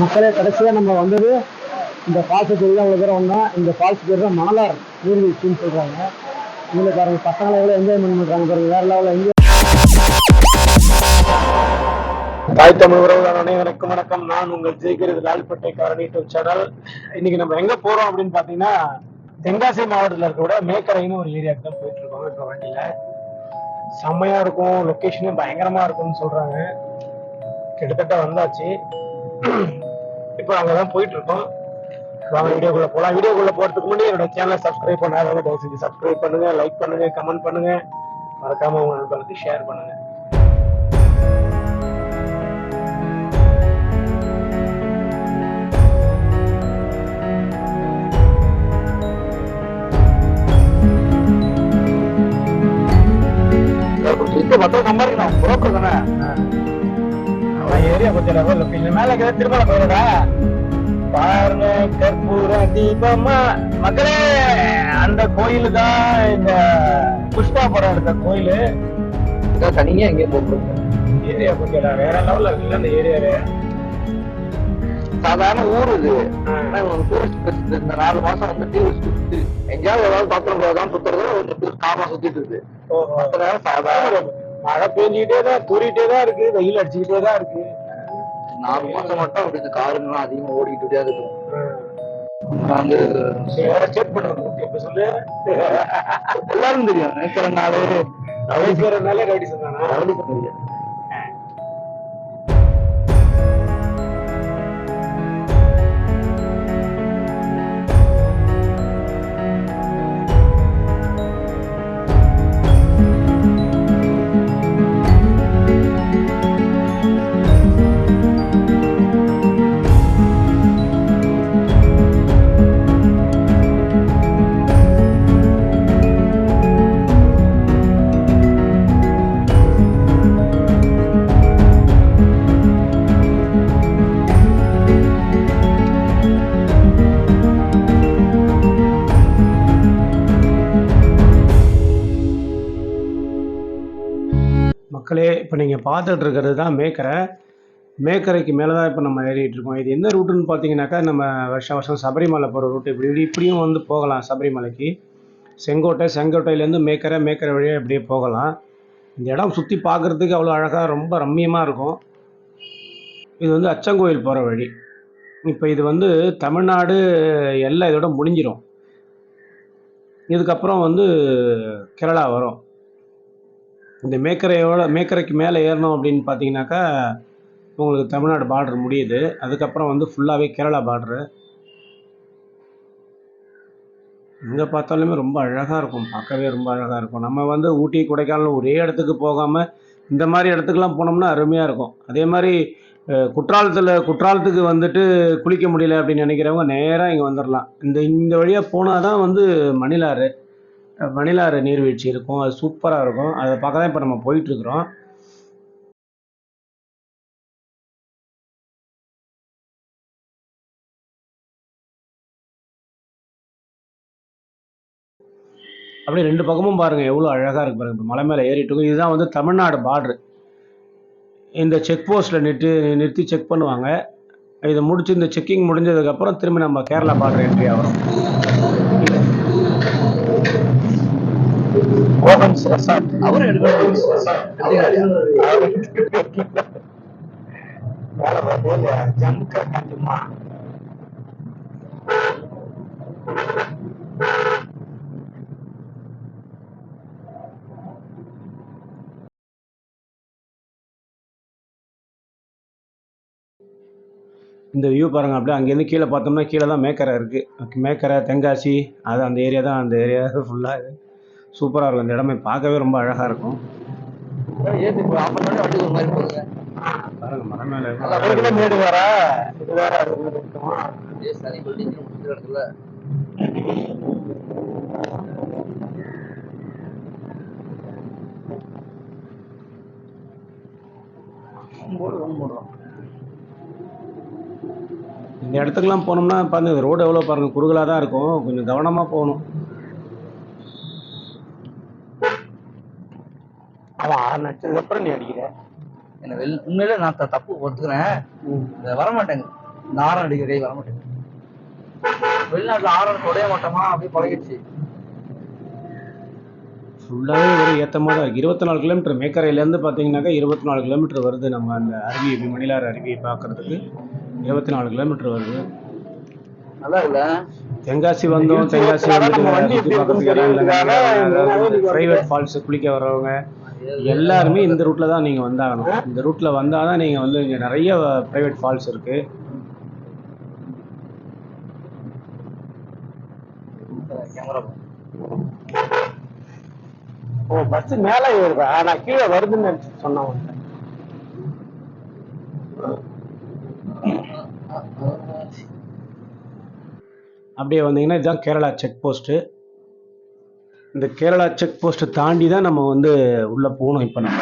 மக்களே கடைசியாக நம்ம வந்தது இந்த ஃபால்ஸை தான் அவ்வளோ பேர் வந்தோம். இந்த ஃபால்ஸ் பேர் தான் மணலார் நீர்வீழ்ச்சின்னு சொல்கிறாங்க இதில் பாருங்கள் பசங்களை எவ்வளோ என்ஜாய்மெண்ட் பண்ணுறாங்க பாருங்கள் வேறு லெவலில் என்ஜாய் தாய் தமிழ் உறவுகள் அனைவருக்கும் வணக்கம். நான் உங்கள் ஜெயிக்கிறது லால்பேட்டை காரணி யூடியூப் சேனல். இன்னைக்கு நம்ம எங்க போறோம் அப்படின்னு பாத்தீங்கன்னா தென்காசி மாவட்டத்தில் இருக்க விட மேக்கரைன்னு ஒரு ஏரியாவுக்கு தான் போயிட்டு இருக்கோம். இப்போ வண்டியில செம்மையா இருக்கும். லொக்கேஷனே பயங்கரமா இருக்கும்னு சொல்றாங்க. கிட்டத்தட்ட வந்தாச்சு. இப்போ அங்கதான் போயிட்டு இருக்கோம் வாங்க வீடியோக்குள்ள போலாம். வீடியோக்குள்ள போறதுக்கு முன்னாடி என்னோட சேனலை சப்ஸ்கிரைப் பண்ணாதவங்க தயவு செஞ்சு சப்ஸ்கிரைப் பண்ணுங்க லைக் பண்ணுங்க கமெண்ட் பண்ணுங்க. மறக்காம உங்க நண்பர்களுக்கு ஷேர் பண்ணுங்க. சுத்தி நம்பர் நான் புரோக்கர் தானே? ஏரியா கொஞ்சம் லெவல் மேல இருக்கிற திருமலை கோயிலடா பாருங்க கற்பூர தீபமா மக்களே அந்த கோயிலு தான் இந்த புஷ்பா படம் எடுத்த கோயிலு. தனியா எங்கேயும் போட்டுருங்க. ஏரியா கொஞ்சம் வேற லெவல்ல இருக்குல்ல அந்த ஏரியாவே. சாதாரண ஊர் இது. டூரிஸ்ட் இந்த நாலு மாசம் வந்து டூரிஸ்ட் சுத்து எங்கேயாவது ஏதாவது பாத்திரம் போதான் சுத்துறது கொஞ்சம் பேர் காமா சுத்திட்டு இருக்கு. நேரம் சாதாரண மழை பெஞ்சுக்கிட்டே தான் தூரிட்டே தான் இருக்கு. வெயில் அடிச்சுக்கிட்டே தான் இருக்கு. நாலு மாசம் மட்டும் அப்படி இந்த காருங்கெல்லாம் அதிகமா ஓடிக்கிட்டே இருக்கும். நான் சொல்லு. எல்லாரும் தெரியும். நினைக்கிற நாளே ரவிஸ்வரனாலே ரவுடி மக்களே இப்போ நீங்கள் பார்த்துட்டு இருக்கிறது தான் மேக்கரை. மேக்கரைக்கு மேலே தான் இப்போ நம்ம ஏறிட்டு இருக்கோம் இது எந்த ரூட்டுன்னு பார்த்தீங்கன்னாக்கா நம்ம வருஷம் வருஷம் சபரிமலை போகிற ரூட் இப்படி இப்படி இப்படியும் வந்து போகலாம் சபரிமலைக்கு. செங்கோட்டை செங்கோட்டையிலேருந்து மேக்கரை மேக்கரை வழியாக இப்படியே போகலாம். இந்த இடம் சுற்றி பார்க்குறதுக்கு அவ்வளோ அழகாக ரொம்ப ரம்மியமாக இருக்கும். இது வந்து அச்சங்கோயில் போகிற வழி. இப்போ இது வந்து தமிழ்நாடு எல்லாம் இதோட முடிஞ்சிடும் இதுக்கப்புறம் வந்து கேரளா வரும். இந்த மேக்கரையோட மேக்கரைக்கு மேலே ஏறணும் அப்படின்னு பார்த்தீங்கன்னாக்கா உங்களுக்கு தமிழ்நாடு பார்டர் முடியுது. அதுக்கப்புறம் வந்து ஃபுல்லாகவே கேரளா பார்டரு எங்கே பார்த்தாலுமே ரொம்ப அழகாக இருக்கும். பார்க்கவே ரொம்ப அழகாக இருக்கும். நம்ம வந்து ஊட்டி கொடைக்கானல் ஒரே இடத்துக்கு போகாமல் இந்த மாதிரி இடத்துக்குலாம் போனோம்னா அருமையாக இருக்கும். அதே மாதிரி குற்றாலத்தில் குற்றாலத்துக்கு வந்துட்டு குளிக்க முடியல அப்படின்னு நினைக்கிறவங்க நேராக இங்கே வந்துடலாம் இந்த இந்த வழியாக போனால் தான் வந்து மணிலாறு. வனிலாறு நீர்வீழ்ச்சி இருக்கும். அது சூப்பராக இருக்கும். அதை பார்க்க தான் இப்போ நம்ம போயிட்டுருக்குறோம். அப்படியே ரெண்டு பக்கமும் பாருங்கள் எவ்வளோ அழகாக இருக்கு பாருங்க. இப்போ மலை மேலே ஏறிட்டு இருக்கும். இதுதான் வந்து தமிழ்நாடு பார்டரு இந்த செக் போஸ்ட்டில் நிறுத்தி நிறுத்தி செக் பண்ணுவாங்க. இதை முடிச்சு இந்த செக்கிங் முடிஞ்சதுக்கப்புறம் திரும்பி நம்ம கேரளா பார்டர் என்ட்ரி ஆகிறோம் அவரும் எடுக்கணும் ஜம்க கட்டுமா இந்த வியூ பாருங்க அப்படியே அங்கேருந்து கீழே பார்த்தோம்னா கீழே தான் மேக்கரை இருக்குது மேக்கரை தென்காசி அது அந்த ஏரியா தான் அந்த ஏரியா ஃபுல்லாக சூப்பராக இருக்கும். இந்த இடமே பார்க்கவே ரொம்ப அழகாக இருக்கும். பாருங்க மரம் மேலே மேடு வேற? இது வேற இந்த இடத்துக்குலாம் போனோம்னா பாருங்க ரோடு எவ்வளோ பாருங்க குறுகலாக தான் இருக்கும். கொஞ்சம் கவனமாக போகணும். அவன் ஆறு நடிச்சதுக்கு அப்புறம் நீ அடிக்கிற. என்ன வெளி உண்மையிலே நான் த- தப்பு ஒத்துக்கிறேன். இது வர மாட்டேங்குது இந்த ஆரம் அடிக்கிற கை வர மாட்டேங்குது வெளிநாட்டுல ஆரம் தொடைய மாட்டோமா? அப்படியே பழகிடுச்சு. ஃபுல்லாகவே ஒரு ஏற்றமாக தான் இருக்குது இருபத்தி நாலு கிலோமீட்டர் மேக்கரையிலேருந்து பார்த்தீங்கன்னாக்கா இருபத்தி நாலு கிலோமீட்டர் வருது நம்ம அந்த அருவி மணிலாறு அருவியை பார்க்கறதுக்கு. இருபத்தி நாலு கிலோமீட்டர் வருது. நல்லா இல்ல தென்காசி வந்தோம். தென்காசி வந்துட்டு சுற்றி பார்க்கறதுக்கு இடம் இல்லைங்க. ப்ரைவேட் ஃபால்ஸ் குளிக்க வர்றவங்க எல்லாருமே இந்த ரூட்டில் தான் நீங்கள் வந்தாகணும். இந்த ரூட்டில் வந்தால் தான் நீங்கள் வந்து இங்கே நிறைய ப்ரைவேட் ஃபால்ஸ் இருக்குது ஓ பஸ் மேலே ஏறுதா? நான் கீழே வருதுன்னு சொன்னேன் அப்படியே வந்தீங்கன்னா இதுதான் கேரளா செக் போஸ்ட்டு இந்த கேரளா செக் போஸ்ட்டை தாண்டி தான் நம்ம வந்து உள்ளே போகணும் இப்போ நம்ம.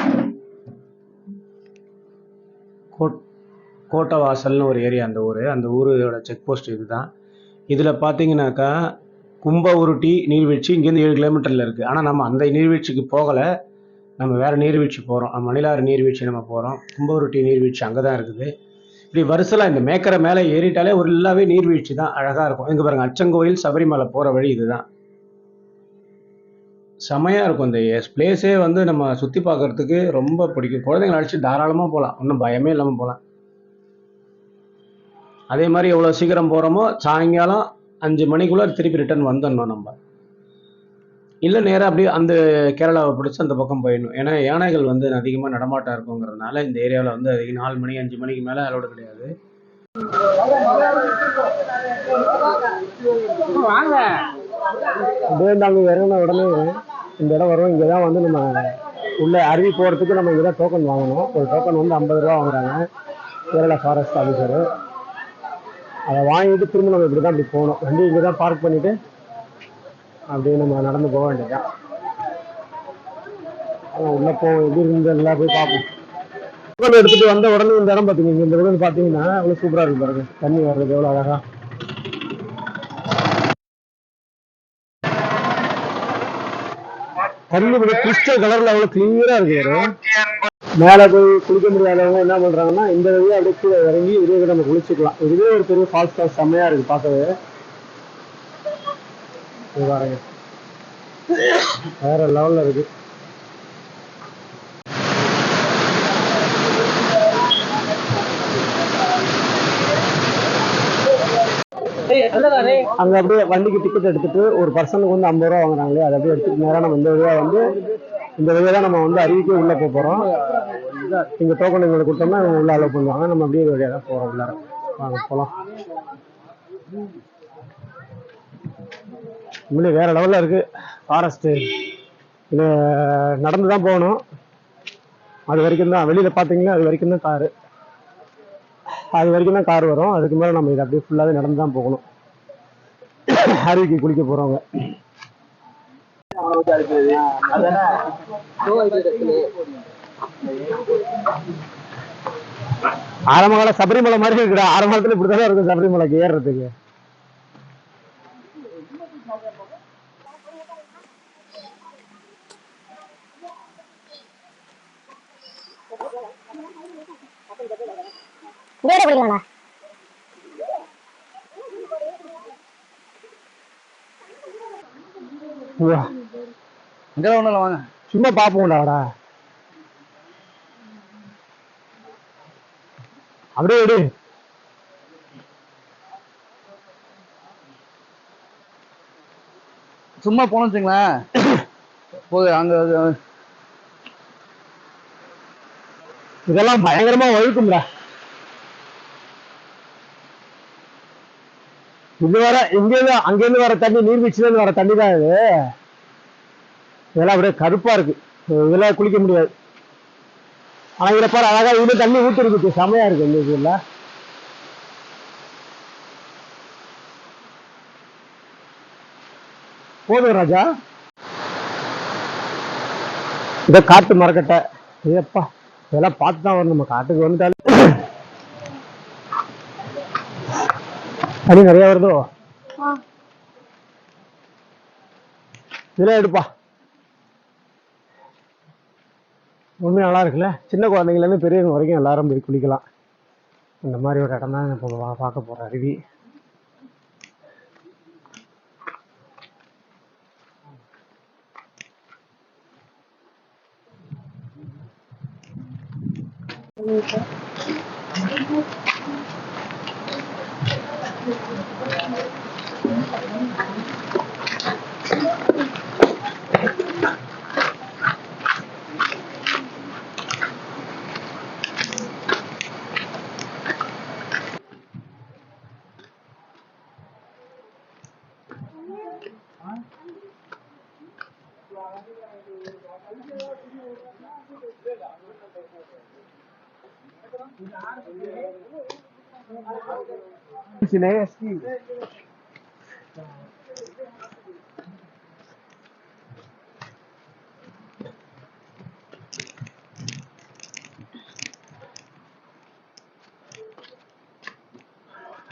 கோட் கோட்டை வாசல்னு ஒரு ஏரியா அந்த ஊர். அந்த ஊரோட செக் போஸ்ட் இதுதான். இதில் பார்த்தீங்கன்னாக்கா கும்ப உருட்டி நீர்வீழ்ச்சி இங்கேருந்து ஏழு கிலோமீட்டரில் இருக்குது ஆனால் நம்ம அந்த நீர்வீழ்ச்சிக்கு போகலை. நம்ம வேறு நீர்வீழ்ச்சி போகிறோம் மணிலாறு நீர்வீழ்ச்சி நம்ம போகிறோம் கும்ப உருட்டி நீர்வீழ்ச்சி அங்கே தான் இருக்குது. இப்படி வருசலாக இந்த மேக்கரை மேலே ஏறிட்டாலே ஒரு எல்லாவே நீர்வீழ்ச்சி தான் அழகாக இருக்கும். இங்கே பாருங்கள் அச்சங்கோயில் சபரிமலை போகிற வழி இதுதான். செமையாக இருக்கும் இந்த பிளேஸே வந்து நம்ம சுற்றி பார்க்கறதுக்கு ரொம்ப பிடிக்கும். குழந்தைங்களை அடித்து தாராளமாக போகலாம் ஒன்றும் பயமே இல்லாமல் போகலாம் அதே மாதிரி எவ்வளோ சீக்கிரம் போகிறோமோ சாயங்காலம் அஞ்சு மணிக்குள்ளே திருப்பி ரிட்டர்ன் வந்துடணும் நம்ம. இல்லை நேராக அப்படியே அந்த கேரளாவை பிடிச்சி அந்த பக்கம் போயிடணும். ஏன்னா யானைகள் வந்து அதிகமாக நடமாட்டம் இருக்குங்கிறதுனால இந்த ஏரியாவில் வந்து அதிகம் நாலு மணி அஞ்சு மணிக்கு மேலே அலோடு கிடையாது. வாங்க. நாங்கள் இறங்கின உடனே இந்த இடம் வரும் இங்கே தான் வந்து நம்ம உள்ளே அருவி போகிறதுக்கு நம்ம இங்கே தான் டோக்கன் வாங்கணும் ஒரு டோக்கன் வந்து ஐம்பது ரூபா வாங்குறாங்க கேரளா ஃபாரஸ்ட் ஆஃபீஸர் அதை வாங்கிட்டு திரும்ப நம்ம இப்படி தான் இப்படி போகணும் வண்டி இங்கே தான் பார்க் பண்ணிவிட்டு அப்படியே நம்ம நடந்து போக வேண்டியதான் உள்ளே போவோம் எப்படி இருந்து எல்லாம் போய் பார்ப்போம் டோக்கன் எடுத்துகிட்டு வந்த உடனே இந்த இடம் பார்த்தீங்க இந்த இடம் பார்த்தீங்கன்னா அவ்வளோ சூப்பராக இருக்கு பாருங்க. தண்ணி வர்றது எவ்வளோ அழகா. தண்ணி கூட கிறிஸ்டல் கலர்ல அவ்வளவு கிளியரா இருக்கு. மேல போய் குளிக்க முடியாதவங்க என்ன பண்றாங்கன்னா இந்த வழியா அப்படியே கீழே இறங்கி இதுவே நம்ம குளிச்சுக்கலாம். இதுவே ஒரு பெரிய ஃபால்ஸ் தான் செம்மையா இருக்கு பார்க்கவே. பாருங்க. வேற லெவல்ல இருக்கு. அங்க அப்படியே வண்டிக்கு டிக்கெட் எடுத்துட்டு ஒரு பர்சனுக்கு வந்து ஐம்பது ரூபா வாங்குறாங்களே அதை அப்படியே எடுத்துட்டு நேராக நம்ம இந்த வழியா வந்து இந்த வழியா தான் நம்ம வந்து அருவிக்கே உள்ள போக போறோம். இங்க டோக்கன் எங்களுக்கு கொடுத்தோம்னா உள்ளே உள்ள அலோவ் பண்ணுவாங்க. நம்ம அப்படியே இந்த வழியா தான் போறோம் உள்ளார. வாங்க போலாம். உண்மையிலே வேற லெவலில் இருக்கு. ஃபாரஸ்ட்டு இது நடந்து தான் போகணும். அது வரைக்கும் தான். வெளியில் பார்த்தீங்கன்னா அது வரைக்கும் தான் காரு அது வரைக்கும் தான் கார் வரும். அதுக்கு மேல நம்ம இதை அப்படியே ஃபுல்லாகவே நடந்து தான் போகணும். அருவிக்கு குளிக்க போறவங்க. ஆரம்ப கால சபரிமலை மாதிரி இருக்குடா. ஆரம்பத்துல இப்படிதான் இருக்கும் சபரிமலைக்கு ஏறுறதுக்கு. கீழே குடிக்கலாம்டா ஒண்ணும் இல்ல வாங்க. சும்மா பாப்போம்டாடா அப்படியே எடு சும்மா போனோம் வச்சுங்களேன் போது அங்க. இதெல்லாம் பயங்கரமா வழுக்கும்டா. இது வர இங்கேருந்து அங்கேருந்து வர தண்ணி நீர்வீழ்ச்சியிலேருந்து வர தண்ணி தான் இது. இதெல்லாம் அப்படியே கருப்பா இருக்கு. இதெல்லாம் குளிக்க முடியாது. ஆனால் இதில் பாரு அழகா இதுல தண்ணி ஊற்றிருக்கு செமையாக செமையா இருக்கு இந்த இதில். போதும் ராஜா. இதை காட்டு மரக்கட்டை. ஏப்பா இதெல்லாம் பார்த்து தான் வரணும். நம்ம காட்டுக்கு வந்துட்டாலே. தண்ணி நிறைய வருதோ? இதெல்லாம் எடுப்பா. உண்மையா நல்லா இருக்குல்ல? சின்ன குழந்தைங்கள்ல இருந்து பெரியவங்க வரைக்கும் எல்லாரும் போய் குளிக்கலாம். இந்த மாதிரி ஒரு இடம் தான் இப்போ பார்க்க போகிற அருவி.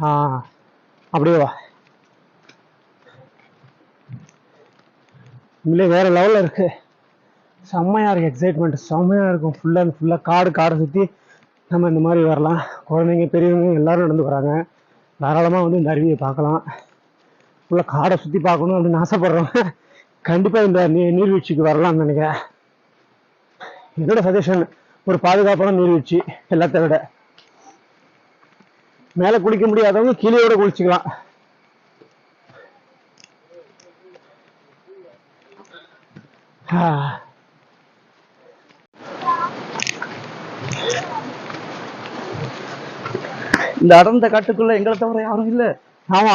ஆ அப்படியே வா உண்மையிலே வேற லெவலில் இருக்கு. செம்மையாக இருக்கு எக்ஸைட்மெண்ட் செம்மையாக இருக்கும். ஃபுல்லாக அந்த ஃபுல்லாக காடு காடை சுற்றி நம்ம இந்த மாதிரி வரலாம். குழந்தைங்க பெரியவங்க எல்லாரும் நடந்து வராங்க தாராளமாக வந்து இந்த அருவியை பார்க்கலாம். ஃபுல்லாக காடை சுற்றி பார்க்கணும் அப்படின்னு ஆசைப்படுறோம். கண்டிப்பாக இந்த நீ நீர்வீழ்ச்சிக்கு வரலாம்னு நினைக்கிறேன். என்னோட சஜஷன் ஒரு பாதுகாப்பான நீர்வீழ்ச்சி எல்லாத்த விட. மேலே குளிக்க முடியாதவங்க கீழே விட குளிச்சுக்கலாம். இந்த அடர்ந்த காட்டுக்குள்ள எங்களை தவிர யாரும் இல்ல. ஆமா.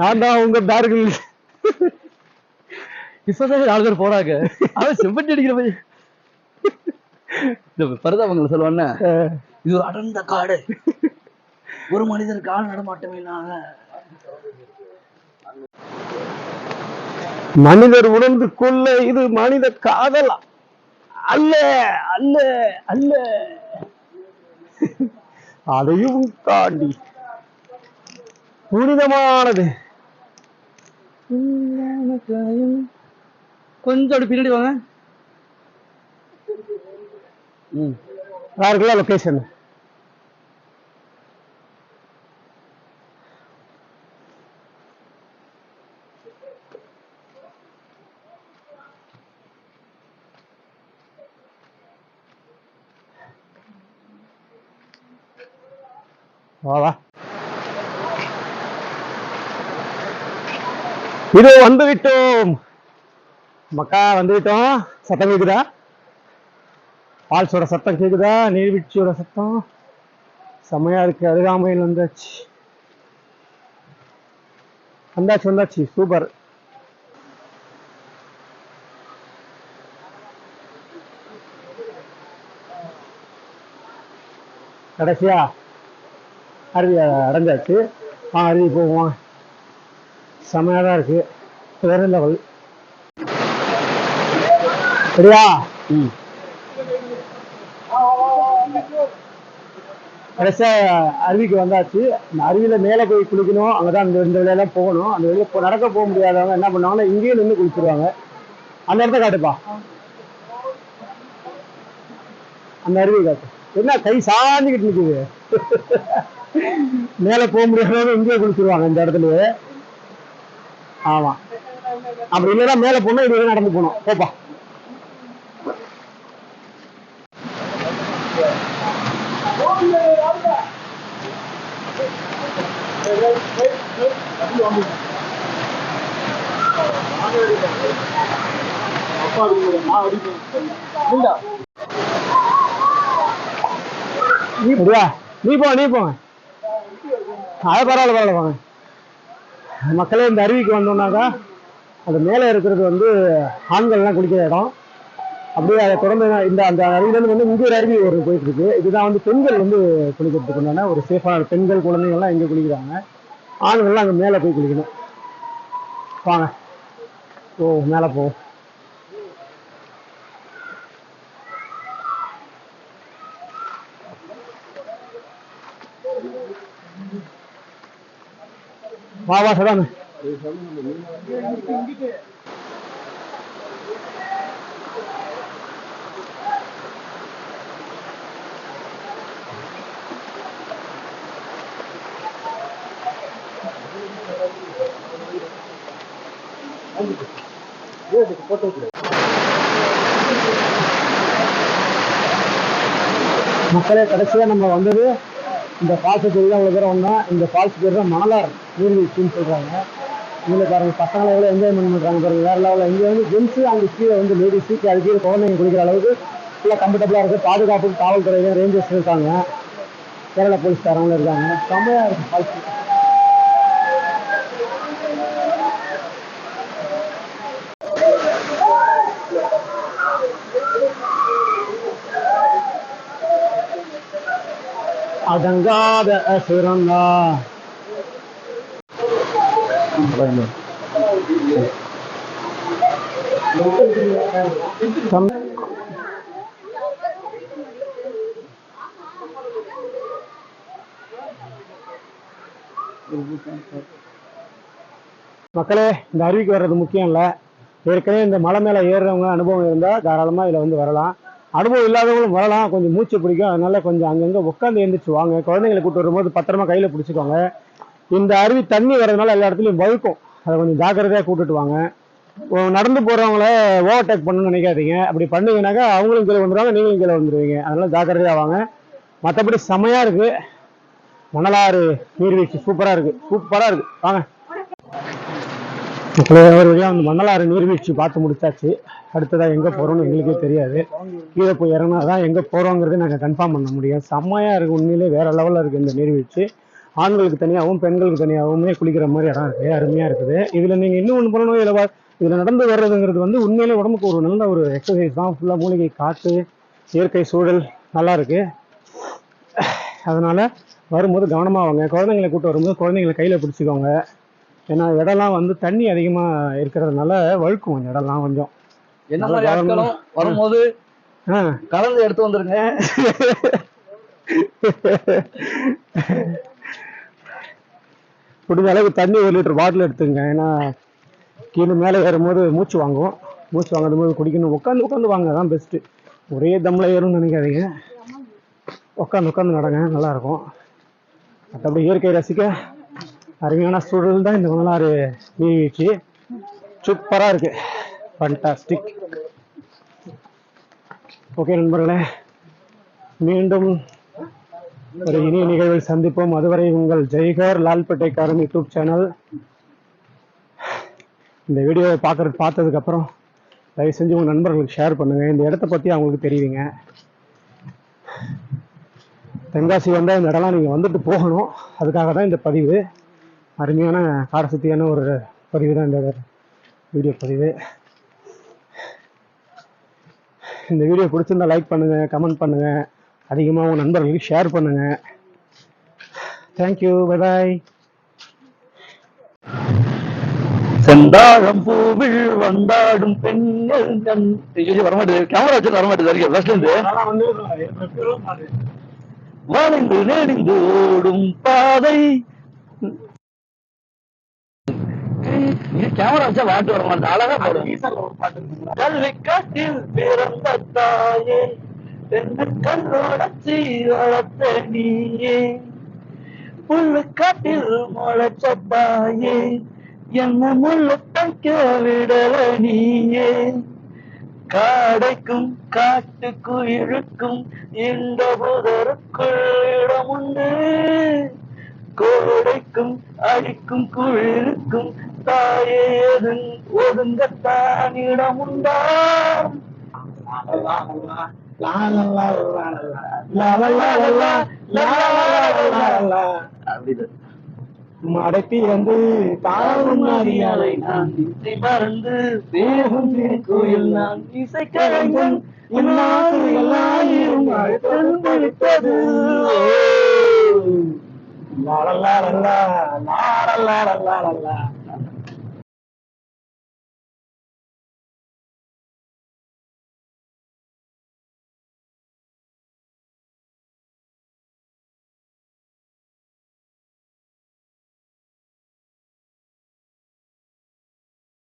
நான் தான் உங்க பேர்கள். இப்பதான் நாலு பேர் போறாங்க. அவன் செவ்வட்டி அடிக்கிற போய் இந்த பரதாபங்களை சொல்லுவானே இது ஒரு அடர்ந்த காடு. ஒரு மனிதர் கால் நடமாட்டமே இல்லாத மனிதர் உணர்ந்து கொள்ள இது மனித காதல். அல்ல அல்ல அல்ல. அதையும் தாண்டி புனிதமானது. கொஞ்சம் பின்னாடி வாங்க. யாருக்குள்ள லொகேஷன் இது வந்து விட்டோம் மக்கா வந்து விட்டோம் சத்தம் கேக்குதா? ஆல்ஸோட சத்தம் கேக்குதா? நீர்வீழ்ச்சியோட சத்தம்? செம்மையா இருக்கு. அருகாமையில் வந்தாச்சு. வந்தாச்சு வந்தாச்சு. சூப்பர். கடைசியா அருவி அடைஞ்சாச்சு. ஆ அருவி போவோம். செமையாக தான் இருக்கு. வேற லெவல் சரியா ம். கடைசியா அருவிக்கு வந்தாச்சு. இந்த அருவியில மேலே போய் குளிக்கணும். அங்கதான் இந்த இந்த வழியெல்லாம் போகணும். அந்த வழியை போ- நடக்க போக முடியாதவங்க என்ன பண்ணுவாங்கன்னா இங்கேயே நின்று குளிச்சிருவாங்க. அந்த இடத்த காட்டுப்பா. அந்த அருவி காட்டு. என்ன கை சாஞ்சிக்கிட்டு நிக்குது. மேலே போக முடியாதவங்க இங்கேயே குளிச்சிருவாங்க இந்த இடத்துலயே. ஆமா. அப்படி இல்லைன்னா மேல போனோம் இது நடந்து போகணும். போப்பா. நீ போ நீ போங்க அது பரவாயில்ல பரவாயில்ல போங்க மக்களே இந்த அருவிக்கு வந்தோம்னாக்கா அது மேலே இருக்கிறது வந்து ஆண்கள்லாம் குளிக்கிற இடம். அப்படியே அதை தொடர்ந்து இந்த அந்த அருவிலேருந்து வந்து இங்கே ஒரு அருவி ஒரு போயிட்டு இருக்கு இதுதான் வந்து பெண்கள் வந்து குளிக்கிறதுக்கு என்னன்னா ஒரு சேஃபான பெண்கள் குழந்தைங்கள்லாம் இங்கே குளிக்கிறாங்க. ஆண்கள்லாம் அங்கே மேலே போய் குளிக்கணும். வாங்க. ஓ மேலே போவோம் Vamos a ver. ¿No querés elegir a la bandera? இந்த ஃபால்ஸை தான் அவ்வளோ பேர் ஒன்றா இந்த ஃபால்ஸ் பேர் தான் மணலார் நீர்வீழ்ச்சின்னு சொல்கிறாங்க இதில் பாருங்க பசங்களை எவ்வளோ என்ஜாய்மெண்ட் பண்ணுறாங்க பாருங்க. வேறு லெவலில் இங்கே வந்து ஜென்ஸு அங்கே கீழே வந்து லேடிஸு அது கீழே குழந்தைங்க குளிக்கிற அளவுக்கு ஃபுல்லாக கம்ஃபர்டபுளாக இருக்குது பாதுகாப்புக்கு காவல்துறை ரேஞ்சர்ஸ் இருக்காங்க. கேரளா போலீஸ்காரங்களும் இருக்காங்க. செம்மையாக இருக்குது ஃபால்ஸ் அடங்காத அசுரந்தா மக்களே இந்த அருவிக்கு வர்றது முக்கியம் இல்லை. ஏற்கனவே இந்த மலை மேலே ஏறுறவங்க அனுபவம் இருந்தால் தாராளமாக இதில் வந்து வரலாம். அனுபவம் இல்லாதவங்களும் வரலாம். கொஞ்சம் மூச்சு பிடிக்கும். அதனால கொஞ்சம் அங்கங்கே உட்காந்து எழுந்திரிச்சு வாங்க. குழந்தைங்களை கூட்டு வரும்போது பத்திரமா கையில் பிடிச்சிக்கோங்க. இந்த அருவி தண்ணி வர்றதுனால எல்லா இடத்துலையும் வழுக்கும். அதை கொஞ்சம் ஜாக்கிரதையாக கூட்டிட்டு வாங்க. நடந்து போகிறவங்கள ஓவர்டேக் பண்ணணும்னு நினைக்காதீங்க. அப்படி பண்ணீங்கன்னாக்கா அவங்களும் கீழே வந்துடுவாங்க நீங்களும் கீழே வந்துடுவீங்க அதனால ஜாக்கிரதையாக வாங்க. மற்றபடி செமையாக இருக்குது மணலாறு நீர்வீழ்ச்சி சூப்பராக இருக்குது சூப்பராக இருக்குது வாங்க. ஒரு வழியாக வந்து மணலாறு நீர்வீழ்ச்சி பார்த்து முடிச்சாச்சு. அடுத்ததாக எங்கே போகிறோம்னு எங்களுக்கே தெரியாது. கீழே போய் இறங்கினா தான் எங்கே போகிறோங்கிறது நாங்கள் கன்ஃபார்ம் பண்ண முடியும். செம்மையாக இருக்குது உண்மையிலே வேறு லெவலில் இருக்குது இந்த நீர்வீழ்ச்சி. ஆண்களுக்கு தனியாகவும் பெண்களுக்கு தனியாகவுமே குளிக்கிற மாதிரி இடம் இருக்குது அருமையாக இருக்குது. இதில் நீங்கள் இன்னும் ஒன்று பண்ணணும் இதில் இதில் நடந்து வர்றதுங்கிறது வந்து உண்மையிலே உடம்புக்கு ஒரு நல்ல ஒரு எக்ஸசைஸ் தான். ஃபுல்லாக மூலிகை காற்று இயற்கை சூழல் நல்லா இருக்குது அதனால் வரும்போது கவனமாக வாங்க. குழந்தைங்களை கூப்பிட்டு வரும்போது குழந்தைங்களை கையில் பிடிச்சிக்கோங்க. ஏன்னா இடம்லாம் வந்து தண்ணி அதிகமாக இருக்கிறதுனால வழுக்கும் அந்த இடம்லாம் கொஞ்சம். என்ன மாதிரி ஆட்களும் வரும்போது கலந்து எடுத்து வந்துருங்க. முடிஞ்ச அளவுக்கு தண்ணி ஒரு லிட்டர் பாட்டில் எடுத்துங்க. ஏன்னா கீழே மேலே ஏறும்போது மூச்சு வாங்கும் மூச்சு வாங்கும் போது குடிக்கணும். உட்காந்து உட்காந்து வாங்க. தான் பெஸ்ட்டு ஒரே தம்மில் ஏறும்னு நினைக்காதீங்க. உட்காந்து உட்காந்து நடங்க. நல்லா இருக்கும். மற்றபடி இயற்கை ரசிக்க அருமையான சூழல் தான் இந்த மணலாறு நீர்வீழ்ச்சி சூப்பராக இருக்கு. ஃபண்டாஸ்டிக் ஓகே நண்பர்களே மீண்டும் ஒரு இனிய நிகழ்வில் சந்திப்போம். அதுவரை உங்கள் ஜெய்கர் லால்பேட்டைக்காரன் யூடியூப் சேனல். இந்த வீடியோவை பார்க்குற பார்த்ததுக்கப்புறம் தயவு செஞ்சு உங்கள் நண்பர்களுக்கு ஷேர் பண்ணுங்கள் இந்த இடத்த பற்றி அவங்களுக்கு தெரியுங்க தென்காசி வந்தால் இந்த இடம்லாம் நீங்கள் வந்துட்டு போகணும். அதுக்காக தான் இந்த பதிவு. அருமையான காரசக்தியான ஒரு பதிவு தான் இந்த வீடியோ பதிவு. இந்த வீடியோ பிடிச்சிருந்தா லைக் பண்ணுங்க கமெண்ட் பண்ணுங்க. அதிகமாக உங்கள் நண்பர்களுக்கு ஷேர் பண்ணுங்க. தேங்க்யூ பை பாய் செந்தாழம் பூவில் வந்தாடும் பெண்கள் வரமாட்டேது கேமரா வச்சு வரமாட்டேது ஃபர்ஸ்ட் இருந்து. வளைந்து நெடிந்து ஓடும் பாதை. கேமரா வச்சா பாட்டு வர மாட்டேன் அழகா காட்டில் பிறந்த தாயே என்ன கண்ணோட வளர்த்த நீயே. புல்லு காட்டில் முளைச்ச தாயே என்ன முள்ளு தைக்க விடல நீயே. காடைக்கும் காட்டு குயிலுக்கும் இந்த புதருக்குள் கோடைக்கும் அடிக்கும் குயிலுக்கும் தாயே ஒதுங்கத்தானிடம் உண்டா மடப்பி வந்து தாழ்நாடியாலை நான் இசை மறந்து வேகம் திருக்கோயில் நான் இசை கலைஞன் எல்லாரும் அழுத்தம் கொடுத்தது லாடல்லா லல்லா லாடல்லா லல்லா